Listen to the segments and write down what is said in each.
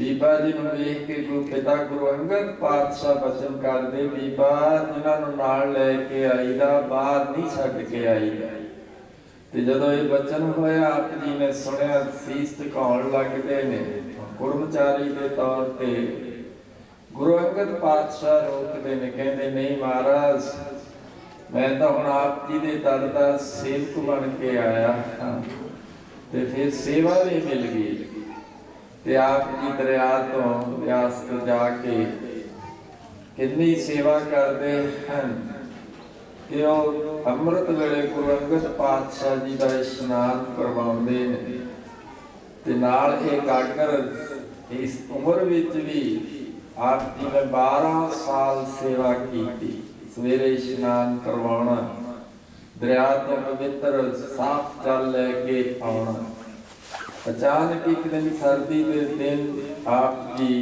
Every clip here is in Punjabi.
ਬੀਬਾ ਜੀ ਨੂੰ ਵੇਖ ਕੇ ਗੁਰੂ ਪਿਤਾ ਗੁਰੂ ਅੰਗਦ ਪਾਤਸ਼ਾਹ ਬਚਨ ਕਰਦੇ, ਬੀਬਾ ਜਿਨ੍ਹਾਂ ਨੂੰ ਨਾਲ ਲੈ ਕੇ ਆਈਦਾ, ਬਾਹਰ ਨਹੀਂ ਛੱਡ ਕੇ ਆਈਦਾ। ਤੇ ਜਦੋਂ ਇਹ ਬਚਨ ਹੋਇਆ, ਆਪ ਜੀ ਨੇ ਸੁਣਿਆ, ਸੀਸ ਝੁਕਾਉਣ ਲੱਗਦੇ ਨੇ ਗੁਰਮਚਾਰੀ ਦੇ ਤੌਰ ਤੇ। ਗੁਰੂ ਅੰਗਦ ਪਾਤਸ਼ਾਹ ਰੋਕਦੇ ਨੇ, ਕਹਿੰਦੇ, ਨਹੀਂ ਮਹਾਰਾਜ, ਮੈਂ ਤਾਂ ਹੁਣ ਆਪ ਜੀ ਦੇ ਦਰ ਦਾ ਸੇਵਕ ਬਣ ਕੇ ਆਇਆ ਹਾਂ ਤੇ ਫਿਰ ਸੇਵਾ ਵੀ ਮਿਲ ਗਈ। ਤੇ ਆਪ ਜੀ ਦਰਿਆ ਤੋਂ ਵਿਆਸ ਤੋਂ ਜਾ ਕੇ ਕਿੰਨੀ ਸੇਵਾ ਕਰਦੇ ਹਨ। ਕਿ ਅੰਮ੍ਰਿਤ ਵੇਲੇ ਗੁਰੂ ਅੰਗਦ ਪਾਤਸ਼ਾਹ ਜੀ ਦਾ ਇਸ਼ਨਾਨ ਕਰਵਾਉਂਦੇ ਨੇ। ਤੇ ਨਾਲ ਇਹ ਗਾਗਰ ਇਸ ਉਮਰ ਵਿੱਚ ਵੀ ਆਪ ਜੀ ਨੇ 12 ਸਾਲ ਸੇਵਾ ਕੀਤੀ, ਸਵੇਰੇ ਇਸ਼ਨਾਨ ਕਰਵਾਉਣਾ, ਦਰਿਆ ਤੋਂ ਪਵਿੱਤਰ ਸਾਫ਼ ਜਲ ਲੈ ਕੇ ਆਉਣਾ। ਅਚਾਨਕ ਇੱਕ ਦਿਨ ਸਰਦੀ ਦੇ ਦਿਨ ਆਪ ਜੀ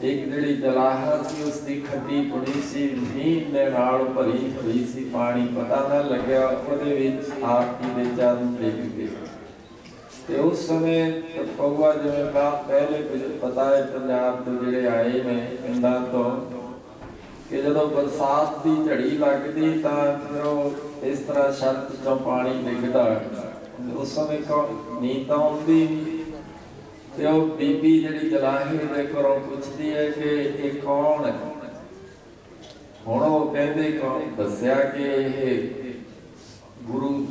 ਇੱਕ ਜਿਹੜੀ ਜਲਾਹਰ ਸੀ ਉਸ ਦੀ ਖੱਡੀ ਪੁੜੀ ਸੀ, ਮੀਂਹ ਦੇ ਨਾਲ ਭਰੀ ਹੋਈ ਸੀ, ਪਾਣੀ ਪਤਾ ਨਾ ਲੱਗਿਆ, ਉਹਦੇ ਵਿੱਚ ਆਪ ਜੀ ਦੇ ਚਰਨ ਡਿੱਗ ਗਏ। ਤੇ ਉਸ ਸਮੇਂ ਪਊਆ ਜਿਵੇਂ ਕਾ ਪਹਿਲੇ ਪਤਾ ਹੈ, ਪੰਜਾਬ ਤੋਂ ਜਿਹੜੇ ਆਏ ਨੇ ਪਿੰਡਾਂ ਤੋਂ, ਕਿ ਜਦੋਂ ਬਰਸਾਤ ਦੀ ਝੜੀ ਲੱਗਦੀ ਤਾਂ ਫਿਰ ਉਹ ਇਸ ਤਰ੍ਹਾਂ ਛੱਤ ਤੋਂ ਪਾਣੀ ਡਿੱਗਦਾ। ਉਸ ਸਮੇਂ ਨੀਂਦ ਆਉਂਦੀ ਤੇ ਉਹ ਬੀਬੀ ਜਿਹੜੀ ਜਲਾਹੀ ਦੇ ਘਰੋਂ ਪੁੱਛਦੀ ਹੈ ਕਿ ਇਹ ਕੌਣ ਹੈ? ਹੁਣ ਉਹ ਕਹਿੰਦੇ ਕੌਣ? ਦੱਸਿਆ ਕਿ ਇਹ ਗੁਰੂ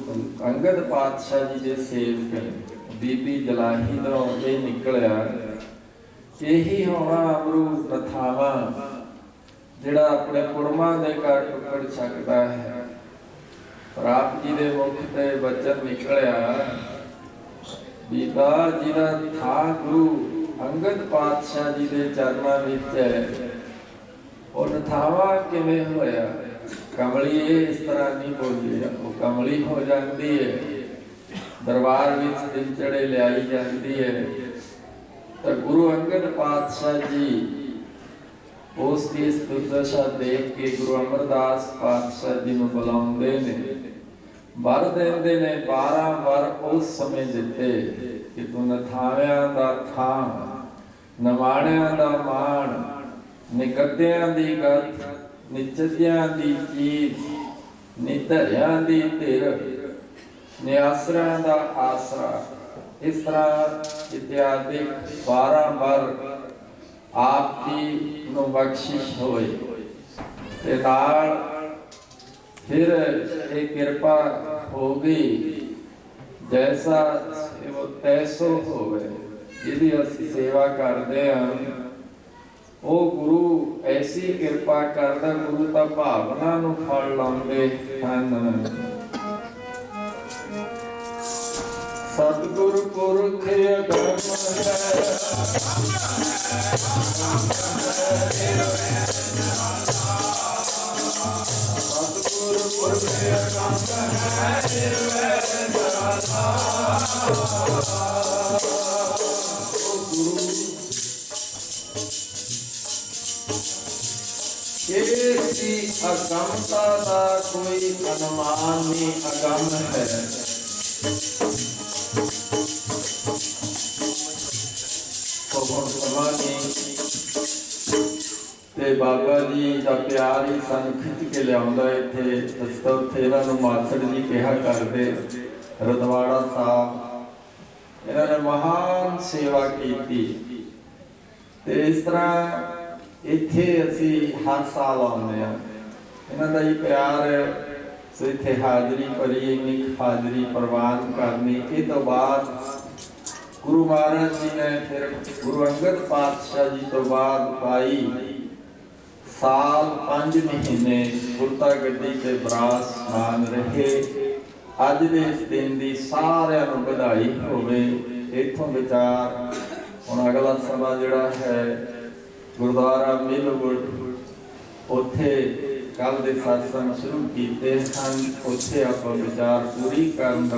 ਅੰਗਦ ਪਾਤਸ਼ਾਹ ਜੀ ਦੇ ਸੇਵਕ ਬੀਬੀ ਜਲਾਹੀ ਤੋਂ ਇਹ ਨਿਕਲਿਆ ਇਹੀ ਹੋਣਾ ਅਮਰੂ ਪ੍ਰਥਾਵਾ, ਜਿਹੜਾ ਆਪਣੇ ਕੁੜਮਾਂ ਦੇ ਘਰ ਟੁੱਕੜ ਛਕਦਾ ਹੈ। ਪਰ ਆਪ ਜੀ ਦੇ ਮੁਖ ਤੇ ਬਚਨ ਨਿਕਲਿਆ। ਬੀਬਾ ਜੀ ਦਾ ਥਾ ਗੁਰੂ ਅੰਗਦ ਪਾਤਸ਼ਾਹ ਜੀ ਦੇ ਚਰਨਾਂ ਵਿੱਚ ਹੈ। ਉਹ ਨਥਾਵਾ ਕਿਵੇਂ ਹੋਇਆ? ਕਮਲੀ ਇਸ ਤਰ੍ਹਾਂ ਨਹੀਂ ਬੋਲੀ ਉਹ ਕਮਲੀ ਹੋ ਜਾਂਦੀ ਹੈ। ਦਰਬਾਰ ਵਿੱਚ ਦਿਨ ਚੜੇ ਲਿਆਈ ਜਾਂਦੀ ਹੈ। ਤਾਂ ਗੁਰੂ ਅੰਗਦ ਪਾਤਸ਼ਾਹ ਜੀ ਉਸ ਦੀ ਦੁਰਦਸ਼ਾ ਦੇਖ ਕੇ ਗੁਰੂ ਅਮਰਦਾਸ ਪਾਤਸ਼ਾਹ ਜੀ ਨੂੰ ਬੁਲਾਉਂਦੇ ਨੇ। ਵਰ ਦਿੰਦੇ ਨੇ 12 ਵਰ ਉਸ ਸਮੇਂ ਦਿੱਤੇ ਕਿ ਤੂੰ ਨਥਾਵਿਆਂ ਦਾ ਥਾਂ, ਨਵਾਣਿਆਂ ਦਾ ਮਾਣ ਨਿਗੱਦਿਆਂ ਦੀ ਗੱਤ ਨਿਚਦਿਆਂ ਦੀ ਚੀਜ਼, ਨਿਧਰਿਆਂ ਦੀ ਧਿਰ, ਨਿਆਸਰਿਆਂ ਦਾ ਆਸਰਾ। ਇਸ ਤਰ੍ਹਾਂ ਇਤਿਆਦਿ 12 ਵਰ ਆਪ ਜੀ ਨੂੰ ਬਖਸ਼ਿਸ਼ ਹੋਏ ਤੇ ਨਾਲ ਫਿਰ ਇਹ ਕਿਰਪਾ ਹੋ ਗਈ। ਜੈਸਾ ਉਹ ਤੈਸੋ ਹੋਵੇ, ਜਿਹਦੀ ਅਸੀਂ ਸੇਵਾ ਕਰਦੇ ਹਾਂ। ਉਹ ਗੁਰੂ ਐਸੀ ਕਿਰਪਾ ਕਰਦਾ, ਗੁਰੂ ਤਾਂ ਭਾਵਨਾ ਨੂੰ ਫਲ ਲਾਉਂਦੇ ਹਨ। ਸਤਿਗੁਰ ਪੁਰਖ ਅਗਮ ਹੈ। ਅਗੰਮਤਾ ਦਾ ਕੋਈ ਅਨੁਮਾਨ ਨਹੀਂ ਅਗੰਮ ਹੈ? ਤੇ ਬਾਬਾ ਜੀ ਦਾ ਪਿਆਰ ਹੀ ਸਾਨੂੰ ਖਿੱਚ ਕੇ ਲਿਆਉਂਦਾ ਇੱਥੇ। ਅਸੀਂ ਤਾਂ ਉੱਥੇ ਇਹਨਾਂ ਨੂੰ ਮਾਸੜ ਜੀ ਕਿਹਾ ਕਰਦੇ, ਰਦਵਾੜਾ ਸਾਹਿਬ। ਇਹਨਾਂ ਨੇ ਮਹਾਨ ਸੇਵਾ ਕੀਤੀ। ਤੇ ਇਸ ਤਰ੍ਹਾਂ ਇੱਥੇ ਅਸੀਂ ਹਰ ਸਾਲ ਆਉਂਦੇ ਆ ਇਹਨਾਂ ਦਾ ਹੀ ਪਿਆਰ ਹੈ। ਸੋ ਇੱਥੇ ਹਾਜ਼ਰੀ ਭਰੀ, ਇੰਨੀ ਹਾਜ਼ਰੀ ਪ੍ਰਵਾਨ ਕਰਨੀ। ਇਹ ਤੋਂ ਬਾਅਦ ਗੁਰੂ ਮਹਾਰਾਜ ਜੀ ਨੇ ਫਿਰ ਗੁਰੂ ਅੰਗਦ ਪਾਤਸ਼ਾਹ ਜੀ ਤੋਂ ਬਾਅਦ ਪਾਈ ਸਾਲ 5 ਮਹੀਨੇ ਗੁਰਤਾ ਗੱਦੀ ਤੇ ਬਰਾਸਮਾਨ ਰਹੇ। ਅੱਜ ਦੇ ਇਸ ਦਿਨ ਦੀ ਸਾਰਿਆਂ ਨੂੰ ਵਧਾਈ ਹੋਵੇ। ਇਥੋਂ ਵਿਚਾਰ, ਹੁਣ ਅਗਲਾ ਸਮਾਂ ਜਿਹੜਾ ਹੈ ਗੁਰਦੁਆਰਾ ਮਿਲਵੁੱਡ, ਉੱਥੇ ਕੱਲ ਦੇ satsang ਸ਼ੁਰੂ ਕੀਤੇ ਹਨ। ਉੱਥੇ ਆਪਾਂ ਵਿਚਾਰ ਪੂਰੀ ਕਰਨ ਦਾ